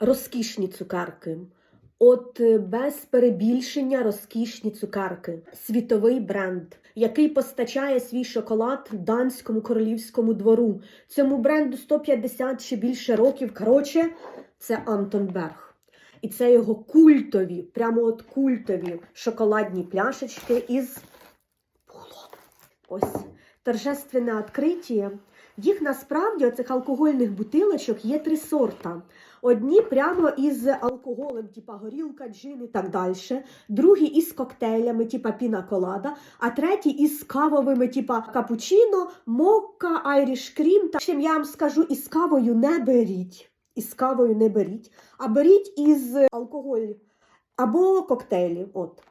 розкішні цукерки. От е, без перебільшення розкішні цукерки. Світовий бренд, який постачає свій шоколад данському королівському двору. Цьому бренду 150 чи більше років. Коротше, це Антон Берг. І це його культові, прямо от культові шоколадні пляшечки із. Ось торжественне відкриття. Їх насправді оцих алкогольних бутилочок є три сорта. Одні прямо із алкоголем, типа горілка, джин і так далі. Другі із коктейлями, типа піна колада, а треті із кавовими, типа капучино, мокка, айріш крім. Та чим я вам скажу, із кавою не беріть. Із кавою не беріть, а беріть із алкоголю або коктейлі. От.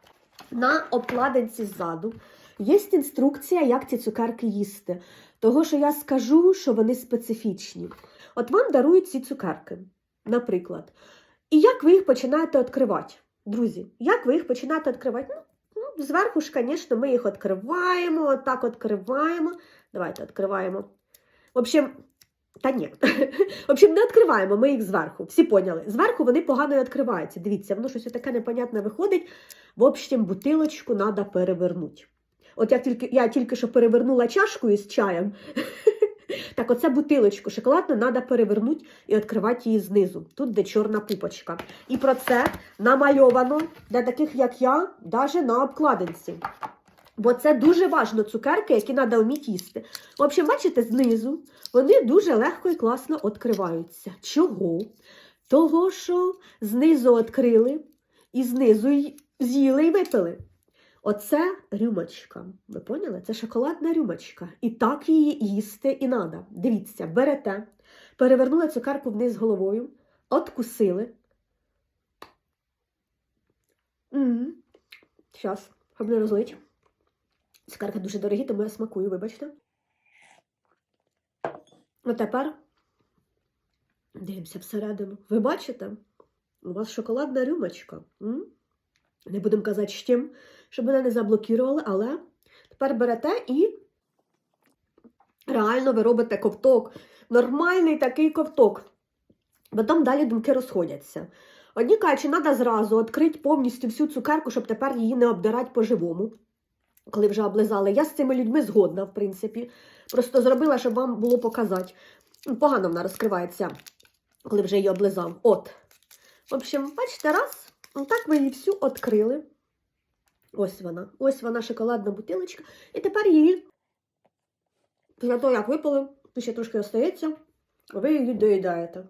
На обкладинці ззаду є інструкція, як ці цукерки їсти. Того, що я скажу, що вони специфічні. От вам дарують ці цукерки, наприклад. І як ви їх починаєте відкривати? Друзі, як ви їх починаєте відкривати? Ну, ну зверху ж, звісно, ми їх відкриваємо, отак відкриваємо. Давайте відкриваємо. В общем, та ні. В общем, не відкриваємо ми їх зверху. Всі поняли. Зверху вони погано відкриваються. Дивіться, воно щось таке непонятне виходить. В общем, бутилочку треба перевернути. От я тільки, я тільки що перевернула чашку із чаєм. Так, оце бутилочку шоколадну треба перевернути і відкривати її знизу. Тут де чорна пупочка. І про це намальовано для таких, як я, навіть на обкладинці. Бо це дуже важливо цукерки, які треба вміти їсти. В общем, бачите, знизу вони дуже легко і класно відкриваються. Чого? Того, що знизу відкрили і знизу з'їли і випили. Оце рюмочка. Ви поняли? Це шоколадна рюмочка. І так її їсти і треба. Дивіться, берете, перевернули цукерку вниз головою, откусили. Зараз, щоб не розлить. Цукерки дуже дорогі, тому я смакую, вибачте. А тепер дивимося всередину. Ви бачите? У вас шоколадна рюмочка. М? Не будемо казати з чим, щоб мене не заблокували, але тепер берете і реально ви робите ковток. Нормальний такий ковток. Бо там далі думки розходяться. Одні кажуть, що треба зразу відкрити повністю всю цукерку, щоб тепер її не обдирати по-живому, коли вже облизали. Я з цими людьми згодна, в принципі. Просто зробила, щоб вам було показати. Ну, Погано вона розкривається, коли вже її облизав. От. В общем, бачите, раз. Так ми її всю відкрили. Ось вона. Ось вона шоколадна бутилочка. І тепер її, після того, як випили, ще трошки остається, ви її доїдаєте.